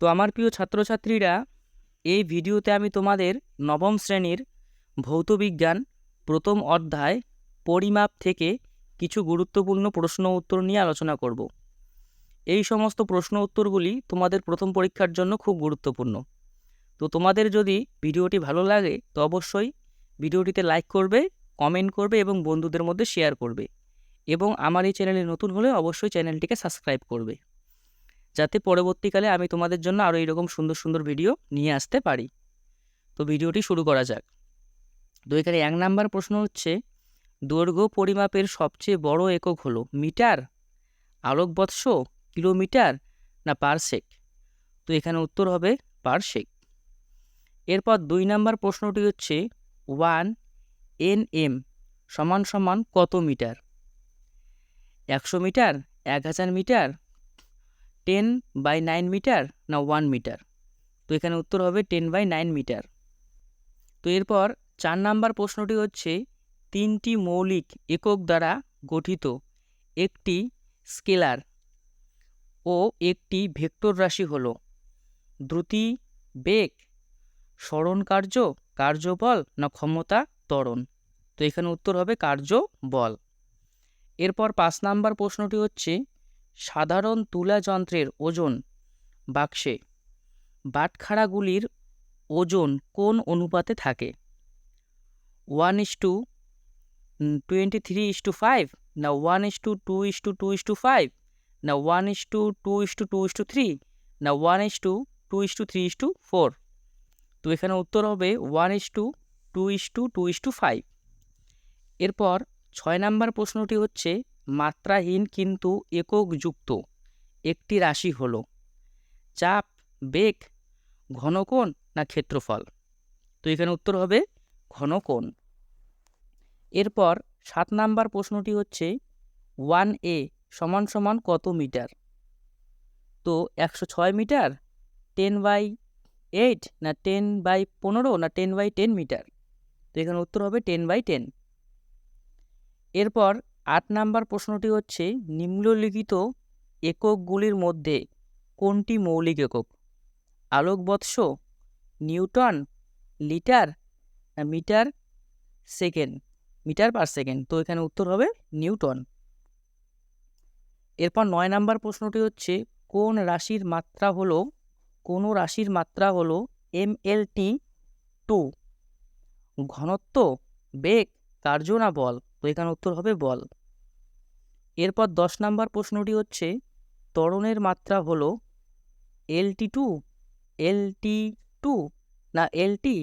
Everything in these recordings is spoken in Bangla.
তো আমার প্রিয় ছাত্রছাত্রীরা, এই ভিডিওতে আমি তোমাদের নবম শ্রেণির ভৌতবিজ্ঞান প্রথম অধ্যায় পরিমাপ থেকে কিছু গুরুত্বপূর্ণ প্রশ্ন উত্তর নিয়ে আলোচনা করব। এই সমস্ত প্রশ্ন উত্তরগুলি তোমাদের প্রথম পরীক্ষার জন্য খুব গুরুত্বপূর্ণ। তো তোমাদের যদি ভিডিওটি ভালো লাগে, তো অবশ্যই ভিডিওটিতে লাইক করবে, কমেন্ট করবে এবং বন্ধুদের মধ্যে শেয়ার করবে এবং আমার এই চ্যানেলে নতুন হলে অবশ্যই চ্যানেলটিকে সাবস্ক্রাইব করবে। যাতে পরবর্তীকালে আমি তোমাদের জন্য আরও এরকম সুন্দর সুন্দর ভিডিও নিয়ে আসতে পারি। তো ভিডিওটি শুরু করা যাক। তো এখানে এক নাম্বার প্রশ্ন হচ্ছে, দৈর্ঘ্য পরিমাপের সবচেয়ে বড় একক হলো মিটার, আলোকবৎস, কিলোমিটার, না পারসেক? তো এখানে উত্তর হবে পারসেক। এরপর দুই নাম্বার প্রশ্নটি হচ্ছে, ওয়ান এন এম সমান সমান কত মিটার? একশো মিটার, এক হাজার metre ten by nine metre না ওয়ান মিটার তো এখানে উত্তর হবে টেন বাই নাইন মিটার তো এরপর চার নাম্বার প্রশ্নটি হচ্ছে, তিনটি মৌলিক একক দ্বারা গঠিত একটি স্কেলার ও একটি ভেক্টর রাশি হল দ্রুতি, বেগ, স্মরণ কার্য, কার্যবল, না ক্ষমতা, ত্বরণ। তো এখানে উত্তর হবে কার্য বল এরপর পাঁচ নাম্বার প্রশ্নটি হচ্ছে সাধারণ তুলা যন্ত্রের ওজন বাক্সে বাটখারাগুলির ওজন কোন অনুপাতে থাকে one is two twenty three is two five না one is two two is two two is two five না one is two two is two two is two three না one is two two is two three is two four তো এখানে উত্তর হবে one is two two is two two is two five এরপর ছয় নাম্বার প্রশ্নটি হচ্ছে মাত্রাহীন কিন্তু এককযুক্ত একটি রাশি হল চাপ, বেগ, ঘনকোণ না ক্ষেত্রফল। তো এখানে উত্তর হবে ঘনকোণ। এরপর সাত নাম্বার প্রশ্নটি হচ্ছে ওয়ান এ সমান সমান কত মিটার? তো একশো ছয় মিটার, টেন বাই এইট না টেন বাই পনেরো না টেন বাই টেন মিটার? তো এখানে উত্তর হবে টেন বাই টেন। এরপর আট নাম্বার প্রশ্নটি হচ্ছে, নিম্নলিখিত এককগুলির মধ্যে কোনটি মৌলিক একক? আলোকবৎস, newton, litre metre, second, metre per second? তো এখানে উত্তর হবে নিউটন। এরপর নয় নাম্বার প্রশ্নটি হচ্ছে, কোন রাশির মাত্রা হলো, কোন রাশির মাত্রা হলো এম এল টি টু? ঘনত্ব, বেগ, কার্য না বল? তো এখানে উত্তর হবে বল। এরপর দশ নাম্বার প্রশ্নটি হচ্ছে, ত্বরণের মাত্রা হল এল টি টু এল টি টু না এল টি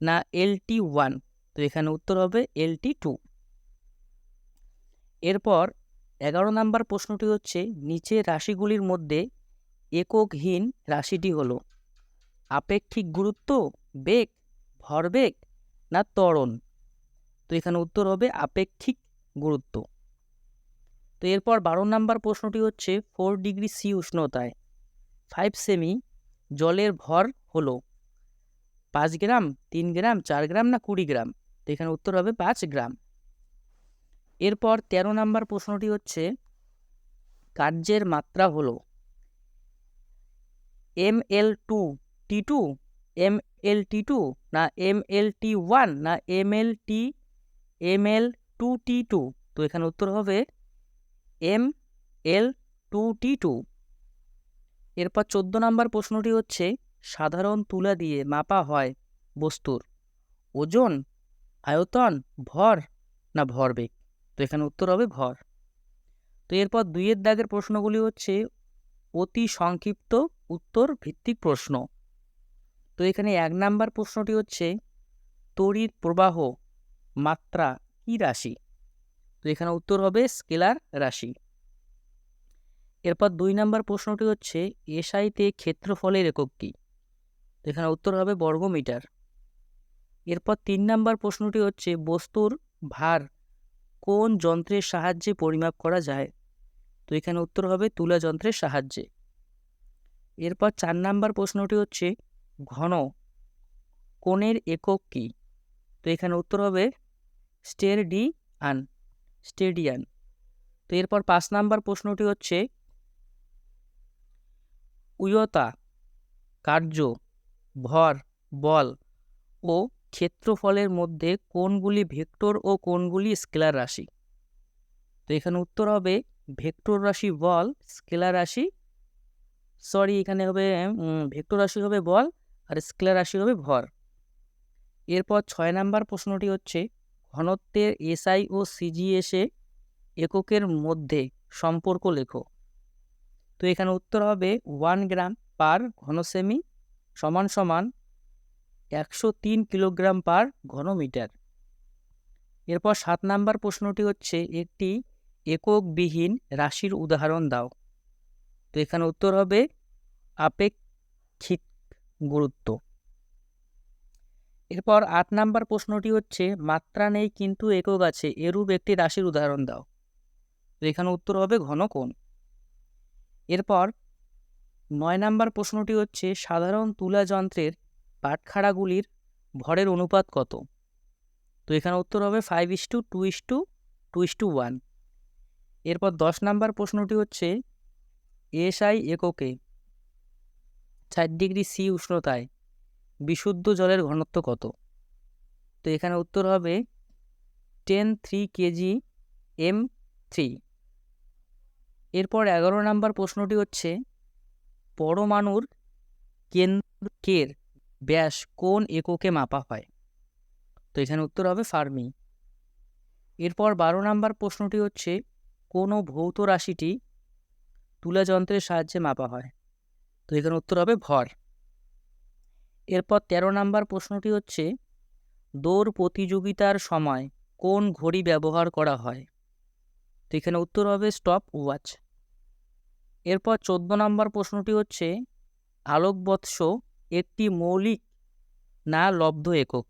না এল টি ওয়ান তো এখানে উত্তর হবে এল টি টু এরপর এগারো নাম্বার প্রশ্নটি হচ্ছে নিচের রাশিগুলির মধ্যে এককহীন রাশিটি হলো আপেক্ষিক গুরুত্ব, বেগ, ভরবেগ না ত্বরণ? তো এখানে উত্তর হবে আপেক্ষিক গুরুত্ব। তো এরপর বারো নাম্বার প্রশ্নটি হচ্ছে ফোর ডিগ্রি সি উষ্ণতায়। ফাইভ সেমি জলের ভর হলো পাঁচ গ্রাম, তিন গ্রাম, চার গ্রাম না কুড়ি গ্রাম? তো এখানে উত্তর হবে পাঁচ গ্রাম। এরপর ১৩ নাম্বার প্রশ্নটি হচ্ছে কার্যের মাত্রা হলো M L two T two M L T two না এম এল টি ওয়ান না M L T M L two T two তো এখানে উত্তর হবে M L two T two. এরপর চোদ্দ নাম্বার প্রশ্নটি হচ্ছে, সাধারণ তুলা দিয়ে মাপা হয় বস্তুর ওজন, আয়তন, ভর না ভরবেগ? তো এখানে উত্তর হবে ভর। তো এরপর দুইয়ের দাগের প্রশ্নগুলি হচ্ছে, অতি সংক্ষিপ্ত উত্তর ভিত্তিক প্রশ্ন। তো এখানে এক নাম্বার প্রশ্নটি হচ্ছে, তড়িৎ প্রবাহ মাত্রা কি রাশি? এখানে উত্তর হবে স্কেলার রাশি। এরপর দুই নাম্বার প্রশ্নটি হচ্ছে এসআইতে ক্ষেত্রফলের একক কী? এখানে উত্তর হবে বর্গমিটার। এরপর তিন নাম্বার প্রশ্নটি হচ্ছে, বস্তুর ভার কোন যন্ত্রের সাহায্যে পরিমাপ করা যায়? তো এখানে উত্তর হবে তুলা যন্ত্রের সাহায্যে। এরপর চার নাম্বার প্রশ্নটি হচ্ছে, ঘন কোণের একক কী? তো এখানে উত্তর হবে স্টের ডি আন। স্টেডিয়ান তো এরপর পাঁচ নাম্বার প্রশ্নটি হচ্ছে, উয়তা, কার্য, ভর, বল ও ক্ষেত্রফলের মধ্যে কোনগুলি ভেক্টর ও কোনগুলি স্কেলার রাশি? তো এখানে উত্তর হবে ভেক্টর রাশি, বল, স্কেলার রাশি। সরি, এখানে হবে ভেক্টর রাশি হবে বল আর স্কেলার রাশি হবে ভর। এরপর ছয় নাম্বার প্রশ্নটি হচ্ছে ঘনত্বের এসআই ও সিজিএসএ এককের মধ্যে সম্পর্ক লেখো। তো এখানে উত্তর হবে ওয়ান গ্রাম পার ঘনসেমি সমান সমান একশো তিন কিলোগ্রাম পার ঘনমিটার। এরপর সাত নাম্বার প্রশ্নটি হচ্ছে, একটি এককবিহীন রাশির উদাহরণ দাও। তো এখানে উত্তর হবে আপেক্ষিক গুরুত্ব। এরপর আট নাম্বার প্রশ্নটি হচ্ছে, মাত্রা নেই কিন্তু একক আছে, এরূপ একটি রাশির উদাহরণ দাও। তো এখানে উত্তর হবে ঘনকোণ এরপর নয় নাম্বার প্রশ্নটি হচ্ছে, সাধারণ তুলা যন্ত্রের পাটখাড়াগুলির ভরের অনুপাত কত? তো এখানে উত্তর হবে five is two two is two two is two one এরপর দশ নাম্বার প্রশ্নটি হচ্ছে এসআই এককে ষাট ডিগ্রি সি উষ্ণতায় বিশুদ্ধ জলের ঘনত্ব কত? তো এখানে উত্তর হবে ten three kg M three. এরপর এগারো নাম্বার প্রশ্নটি হচ্ছে, পরমাণুর কেন্দ্রের ব্যাস কোন এককে মাপা হয়? তো এখানে উত্তর হবে ফার্মি। এরপর বারো নাম্বার প্রশ্নটি হচ্ছে, কোনো ভৌত রাশিটি তুলা যন্ত্রের সাহায্যে মাপা হয়? তো এখানে উত্তর হবে ভর। এরপর তেরো নাম্বার প্রশ্নটি হচ্ছে, দৌড় প্রতিযোগিতার সময় কোন ঘড়ি ব্যবহার করা হয়? তো এখানে উত্তর হবে স্টপ ওয়াচ এরপর চোদ্দ নম্বর প্রশ্নটি হচ্ছে, আলোকবৎস একটি মৌলিক না লব্ধ একক?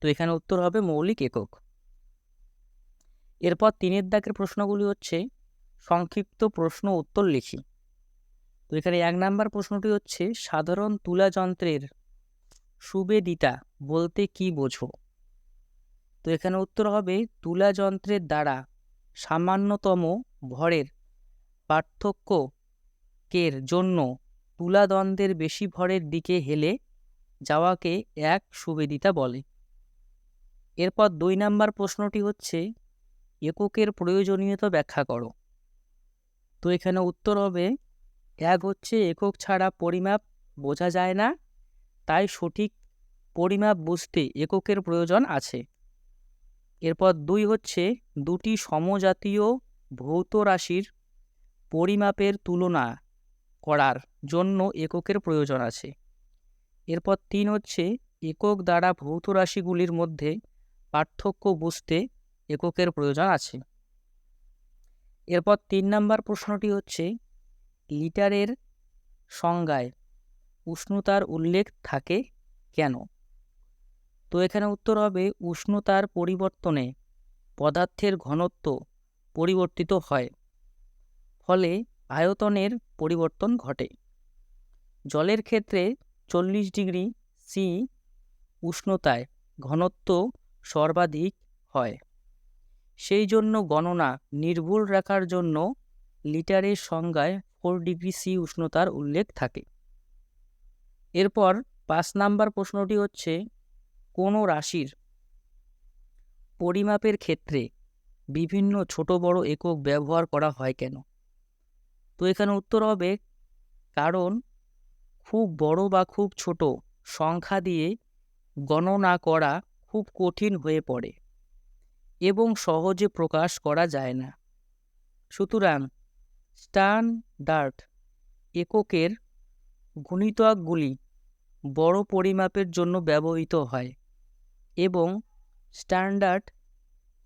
তো এখানে উত্তর হবে মৌলিক একক। এরপর তিনের দাগের প্রশ্নগুলি হচ্ছে, সংক্ষিপ্ত প্রশ্ন উত্তর লিখি। এখানে এক নাম্বার প্রশ্নটি হচ্ছে, সাধারণ তুলা যন্ত্রের সুবেদিতা বলতে কি বোঝো? তো এখানে উত্তর হবে, তুলা যন্ত্রের দ্বারা সামান্যতম ভরের পার্থক্যের জন্য তুলাদণ্ডের বেশি ভরের দিকে হেলে যাওয়াকে এক সুবেদিতা বলে। এরপর দুই নাম্বার প্রশ্নটি হচ্ছে, এককের প্রয়োজনীয়তা ব্যাখ্যা করো। তো এখানে উত্তর হবে এক হচ্ছে একক ছাড়া পরিমাপ বোঝা যায় না, তাই সঠিক পরিমাপ বুঝতে এককের প্রয়োজন আছে। এরপর দুই হচ্ছে দুটি সমজাতীয় ভৌত রাশির পরিমাপের তুলনা করার জন্য এককের প্রয়োজন আছে। এরপর তিন হচ্ছে একক দ্বারা ভৌত রাশিগুলির মধ্যে পার্থক্য বুঝতে এককের প্রয়োজন আছে। এরপর তিন নম্বর প্রশ্নটি হচ্ছে লিটারের সংজ্ঞায় উষ্ণতার উল্লেখ থাকে কেন? তো এখানে উত্তর হবে, উষ্ণতার পরিবর্তনে পদার্থের ঘনত্ব পরিবর্তিত হয়, ফলে আয়তনের পরিবর্তন ঘটে। জলের ক্ষেত্রে চল্লিশ ডিগ্রি সি উষ্ণতায় ঘনত্ব সর্বাধিক হয়। সেই জন্য গণনা নির্ভুল রাখার জন্য লিটারের সংজ্ঞায় ফোর ডিগ্রি সি উষ্ণতার উল্লেখ থাকে। এরপর পাঁচ নাম্বার প্রশ্নটি হচ্ছে, কোনো রাশির পরিমাপের ক্ষেত্রে বিভিন্ন ছোট বড় একক ব্যবহার করা হয় কেন? তো এখানে উত্তর হবে, কারণ খুব বড় বা খুব ছোট সংখ্যা দিয়ে গণনা করা খুব কঠিন হয়ে পড়ে এবং সহজে প্রকাশ করা যায় না। সুতরাং স্ট্যান্ডার্ড এককের গুণিতকগুলি বড় পরিমাপের জন্য ব্যবহৃত হয় এবং স্ট্যান্ডার্ড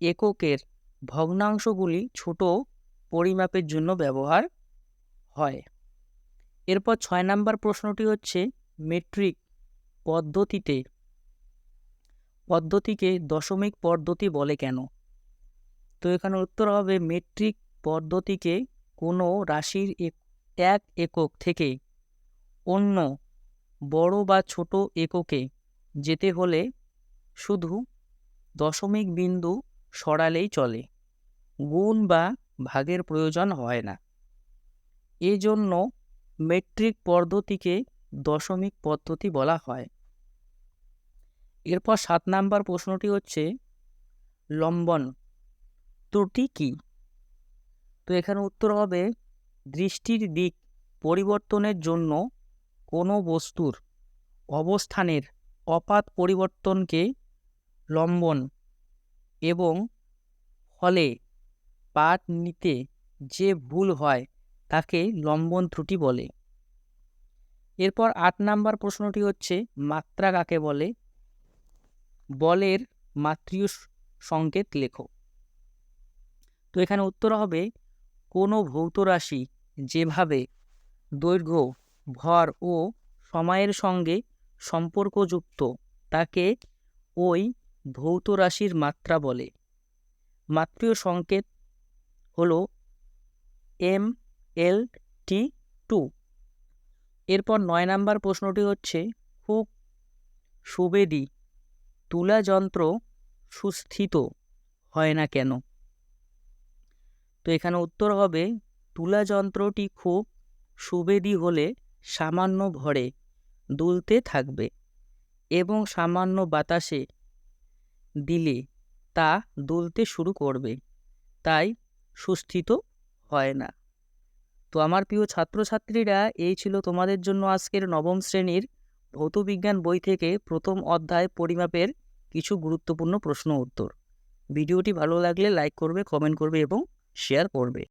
এককের ভগ্নাংশগুলি ছোট পরিমাপের জন্য ব্যবহার হয়। এরপর ছয় নাম্বার প্রশ্নটি হচ্ছে, মেট্রিক পদ্ধতিতে পদ্ধতিকে দশমিক পদ্ধতি বলে কেন? তো এখানে উত্তর হবে, মেট্রিক পদ্ধতিকে কোনো রাশির এক একক থেকে অন্য, বড় বা ছোট এককে যেতে হলে শুধু দশমিক বিন্দু সরালেই চলে। গুণ বা ভাগের প্রয়োজন হয় না। এজন্য মেট্রিক পদ্ধতিকে দশমিক পদ্ধতি বলা হয়। এরপর সাত নাম্বার প্রশ্নটি হচ্ছে, লম্বন ত্রুটি কি? তো এখানে উত্তর হবে দৃষ্টির দিক পরিবর্তনের জন্য কোনো বস্তুর অবস্থানের অপাত পরিবর্তনকে লম্বন এবং ফলে পাঠ নিতে যে ভুল হয় তাকে লম্বন ত্রুটি বলে। এরপর আট নাম্বার প্রশ্নটি হচ্ছে, মাত্রা কাকে বলে? বলের মাতৃয় স- সংকেত লেখো। তো এখানে উত্তর হবে কোনো ভৌত রাশি যেভাবে দৈর্ঘ্য, ভর ও সময়ের সঙ্গে সম্পর্কযুক্ত, তাকে ওই ভৌত রাশির মাত্রা বলে। মাত্রীয় সংকেত হলো এম এল টি টু। এরপর নয় নাম্বার প্রশ্নটি হচ্ছে, খুব সুবেদী তুলা যন্ত্র সুস্থিত হয় না কেন? তো এখানে উত্তর হবে, তুলা যন্ত্রটি খুব সুবেদী হলে সামান্য ভরে দুলতে থাকবে এবং সামান্য বাতাসে দিলে তা দুলতে শুরু করবে। তাই সুস্থিত হয় না। তো আমার প্রিয় ছাত্রছাত্রীরা, এই ছিল তোমাদের জন্য আজকের নবম শ্রেণির ভৌতবিজ্ঞান বই থেকে প্রথম অধ্যায় পরিমাপের কিছু গুরুত্বপূর্ণ প্রশ্ন উত্তর। ভিডিওটি ভালো লাগলে লাইক করবে, কমেন্ট করবে এবং শেয়ার করবে।